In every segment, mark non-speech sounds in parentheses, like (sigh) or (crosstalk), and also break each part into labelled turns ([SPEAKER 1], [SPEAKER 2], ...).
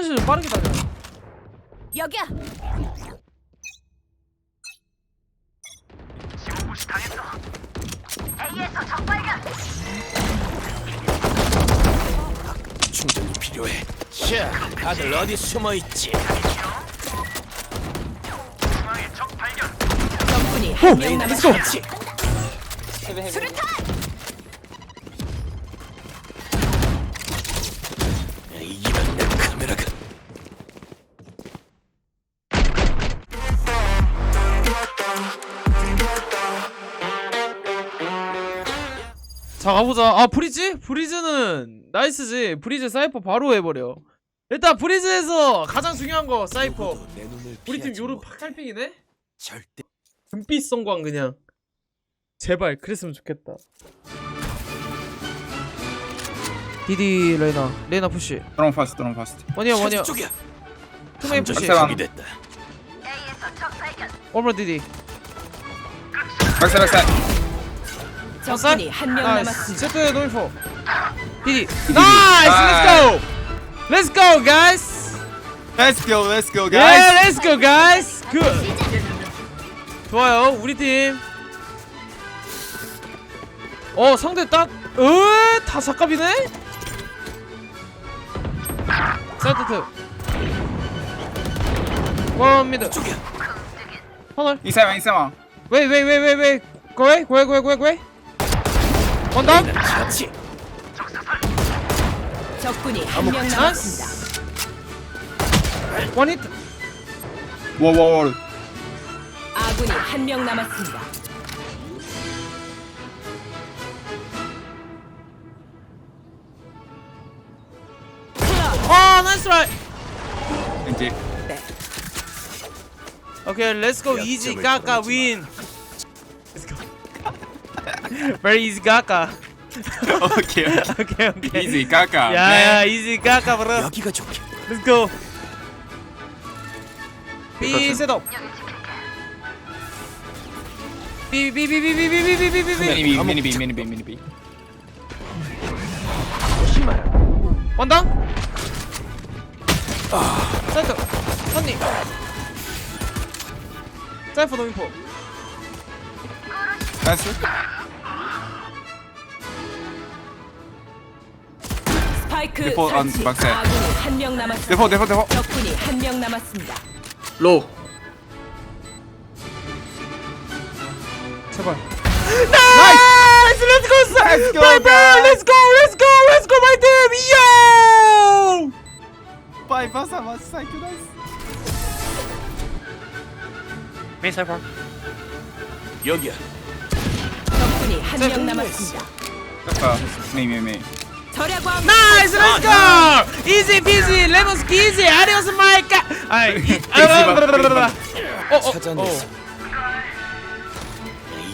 [SPEAKER 1] 화장실 좀 빠르게 다녀.
[SPEAKER 2] 여기야.
[SPEAKER 3] 충전이 필요해. 자, 다들 어디 숨어 있지?
[SPEAKER 2] 적군이 한명
[SPEAKER 3] 레이나
[SPEAKER 2] 남았습니다.
[SPEAKER 3] 같이. 이
[SPEAKER 1] 자 가보자. 아 브리즈? 브리즈는 나이스지. 브리즈 사이퍼 바로 해버려. 일단 브리즈에서 가장 중요한 거 사이퍼. 우리 팀
[SPEAKER 3] 못해.
[SPEAKER 1] 팔핑이네?
[SPEAKER 3] 절대
[SPEAKER 1] 금빛 성광 그냥. 제발 그랬으면 좋겠다. 디디 레이나 레이나 푸시
[SPEAKER 4] 드론 파스트 드론 파스트
[SPEAKER 1] 원이야 원이야
[SPEAKER 3] 쪽이야.
[SPEAKER 1] 투메인 푸시
[SPEAKER 4] 박사랑.
[SPEAKER 3] 준비됐다.
[SPEAKER 1] 오버 디디
[SPEAKER 4] 백사 백사
[SPEAKER 2] 적군이 한 명
[SPEAKER 1] 나이스
[SPEAKER 2] 남았습니다.
[SPEAKER 1] 세트 노이포 디디. 나이스 렛츠고 렛츠고 가이스
[SPEAKER 4] Let's go let's go
[SPEAKER 1] 예
[SPEAKER 4] guys.
[SPEAKER 1] 렛츠고 가이스 굿 좋아요 우리 팀 어 상대 딱 으다 사갑이네? 세트 원 미드. 하나
[SPEAKER 4] 이세마 이세마
[SPEAKER 1] 웨이 웨이 웨이 웨이 웨이 고웨이 고웨이 고웨이 고웨이 건담?
[SPEAKER 3] 그렇지.
[SPEAKER 2] 적군이 한 명 남았습니다.
[SPEAKER 1] 원히트.
[SPEAKER 4] 와와와
[SPEAKER 2] 아군이 한 명 남았습니다.
[SPEAKER 1] 아 나이스 라이.
[SPEAKER 4] 이제 네.
[SPEAKER 1] 오케이 렛츠고 이지
[SPEAKER 3] 까까
[SPEAKER 1] 윈. Very easy 가까
[SPEAKER 4] 오케이
[SPEAKER 1] 오케이 오케이
[SPEAKER 4] 이지 까까
[SPEAKER 1] 야야 easy 가까 브로
[SPEAKER 3] 여기가 좋게.
[SPEAKER 1] Let's go B 셋업 B B B B B B B B B B B
[SPEAKER 4] 미니비 미니비 미니비 미니비.
[SPEAKER 1] 원당 세트. 선니. 사이퍼 노인포.
[SPEAKER 4] 나이스
[SPEAKER 2] 스파이크
[SPEAKER 4] 데포 안
[SPEAKER 2] 설치.
[SPEAKER 4] 박세.
[SPEAKER 2] 아군이 한명 남았습니다.
[SPEAKER 4] 데포 데포 데포
[SPEAKER 2] 적군이 한 명 남았습니다.
[SPEAKER 1] 로우 제발 나이스 렛츠고
[SPEAKER 4] Let's go,
[SPEAKER 1] 바이바이
[SPEAKER 4] guys.
[SPEAKER 1] 렛츠고 렛츠고 렛츠고 마이 팀 요!
[SPEAKER 4] 바이 바사 마스 사이큐 나이스
[SPEAKER 1] 메인 사이퍼
[SPEAKER 3] 여기야.
[SPEAKER 2] 적군이 한명
[SPEAKER 1] 네,
[SPEAKER 2] 남았습니다.
[SPEAKER 4] 까까 메이 메이 메이
[SPEAKER 1] 나이스 렛츠고 이지 피지 레몬 스키 이지 아디오스 마이카 아이 이- 아, 아, 어, 어,
[SPEAKER 3] 찾아냈어.
[SPEAKER 1] 어.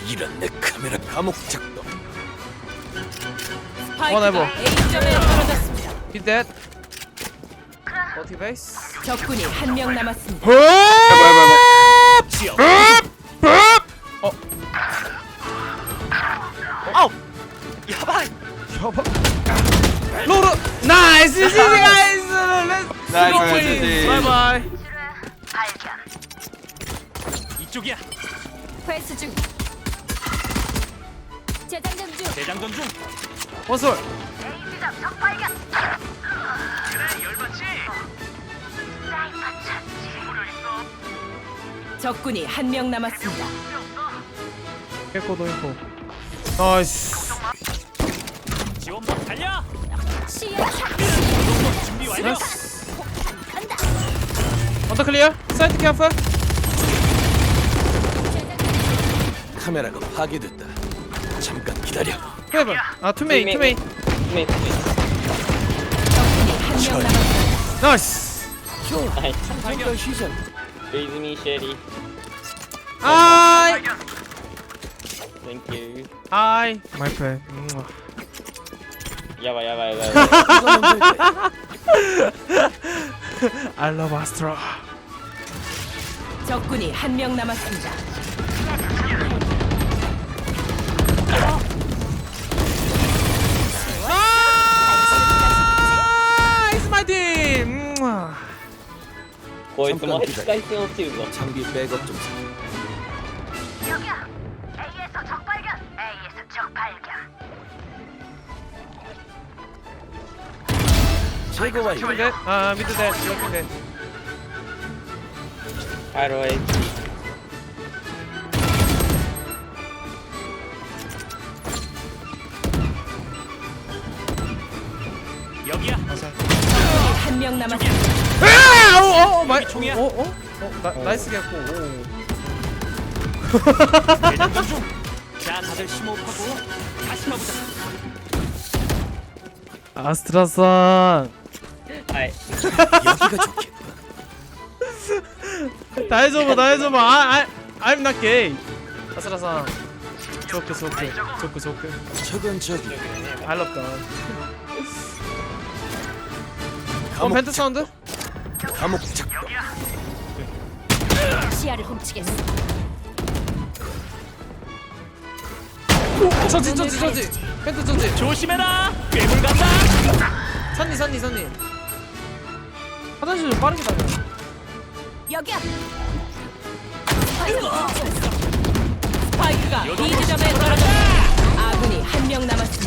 [SPEAKER 3] 이런 내 카메라 감옥 작동.
[SPEAKER 2] 스파이크가 A점에 떨어졌습니다.
[SPEAKER 1] Hit that 버티 베이스
[SPEAKER 2] 적군이 한 명 남았습니다.
[SPEAKER 3] 지역.
[SPEAKER 2] 재장전 중.
[SPEAKER 3] 대장전 중.
[SPEAKER 1] 원솔
[SPEAKER 2] 적군이 한 명 남았습니다.
[SPEAKER 1] 개코 노인포 나이스
[SPEAKER 3] 지원복 달려.
[SPEAKER 2] 시야
[SPEAKER 3] 준비 완료.
[SPEAKER 1] 언더 클리어 사이트 캐프
[SPEAKER 3] 카메라가 파괴됐다. 기다려.
[SPEAKER 1] 헤븐 아 투메인 투메인
[SPEAKER 2] 한명 남았습니다.
[SPEAKER 1] 나이스.
[SPEAKER 5] Raise me, Sherry.
[SPEAKER 1] 아이
[SPEAKER 5] Thank you.
[SPEAKER 1] 아이 마이
[SPEAKER 5] Yawa, yawa, yawa. yawa.
[SPEAKER 1] I love Astra
[SPEAKER 2] 적군이 한 명 남았습니다.
[SPEAKER 1] 뭐
[SPEAKER 5] 있으면
[SPEAKER 3] 잠깐 기다려.
[SPEAKER 5] 헬스까지 없지 그거
[SPEAKER 3] 장비 백업 좀
[SPEAKER 6] 사. 저기야! A에서 적발견! A에서 적발견!
[SPEAKER 3] 최고 아,
[SPEAKER 1] 와이 네? 아 미드 대 이렇게 대
[SPEAKER 5] 바로 A 여기야. 어서.
[SPEAKER 2] 한 명 남았습니다.
[SPEAKER 1] 아! 어, 어, 마이 총이야. 어, 어? 어, 나, 나이스 개고.
[SPEAKER 3] 자, 다들 심호흡하고 다시 가보자.
[SPEAKER 1] 아스트라산.
[SPEAKER 5] はい
[SPEAKER 3] 여기가 좋겠다. (laughs)
[SPEAKER 1] 다 해줘봐, 다 해줘봐. 아, 아, I'm not gay. 아스트라산. 좋게, 좋게, 좋게, 좋게.
[SPEAKER 3] 저건 저기.
[SPEAKER 1] I love God. 어, 벤트 사운드?
[SPEAKER 3] 감옥 작동.
[SPEAKER 2] 시야를 훔치겠어.
[SPEAKER 1] 저지, 저지, 저지. 벤트 저지.
[SPEAKER 3] 조심해라. 괴물 간다.
[SPEAKER 1] 산니, 산니, 산니. 화장실 좀 빠르게 다녀.
[SPEAKER 2] 여기야. 스파이크가 B 지점에 떨어졌습니다. 아군이 한 명 남았습니다.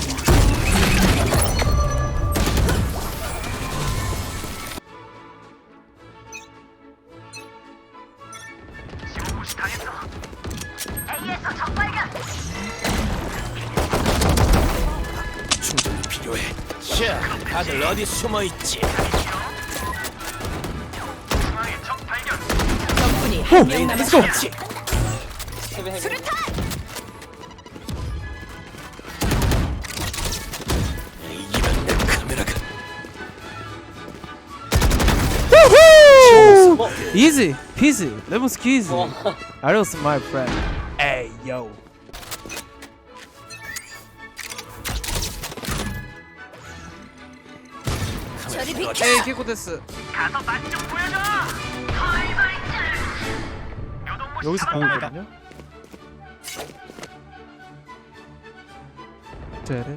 [SPEAKER 3] 충전이 필요해. 자, 다들 어디 숨어 있지?
[SPEAKER 2] 적군이 한 명 남았습니다.
[SPEAKER 3] 그렇지.
[SPEAKER 1] Easy, easy. Lemon squeezy. Adios, my friend. Hey, yo.
[SPEAKER 2] 저리 비켜.
[SPEAKER 1] 에이, 키코데스.
[SPEAKER 6] 가서 맛좀 보여줘. 하이바이트.
[SPEAKER 1] 여기서.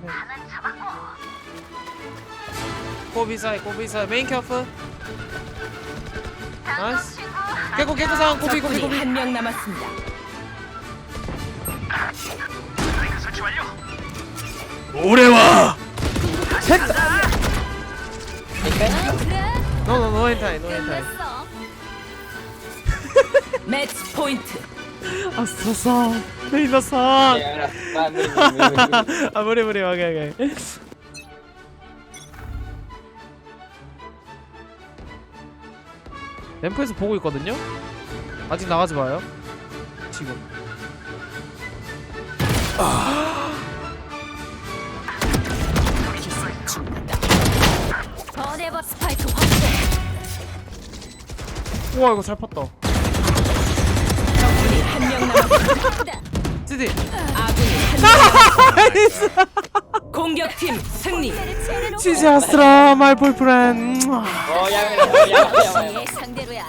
[SPEAKER 6] 하나 잡았고.
[SPEAKER 1] 꼬비사이, 꼬비사이. 메인 캐프. 나이스. 깨고 깨고 상황 꼬비 꼬비
[SPEAKER 2] 적군이
[SPEAKER 1] 꼬비.
[SPEAKER 2] 한명 남았습니다.
[SPEAKER 1] 오래와. 노노 노엔타이 노엔타이.
[SPEAKER 2] 매치 포인트
[SPEAKER 1] 아싸싸
[SPEAKER 5] 레이더상
[SPEAKER 1] 아 무리 무리 오케이 오케이. 램프에서 보고 있거든요? 아직 나가지 마요? 지금. 우와 이거 잘 팠다
[SPEAKER 2] 쯔디
[SPEAKER 1] 나이스
[SPEAKER 2] 공격팀 승리.
[SPEAKER 1] 치즈 아스라 마이 볼프렌
[SPEAKER 5] 어, 야, 야, 야, 야, 야, 야. 예, 상대로야.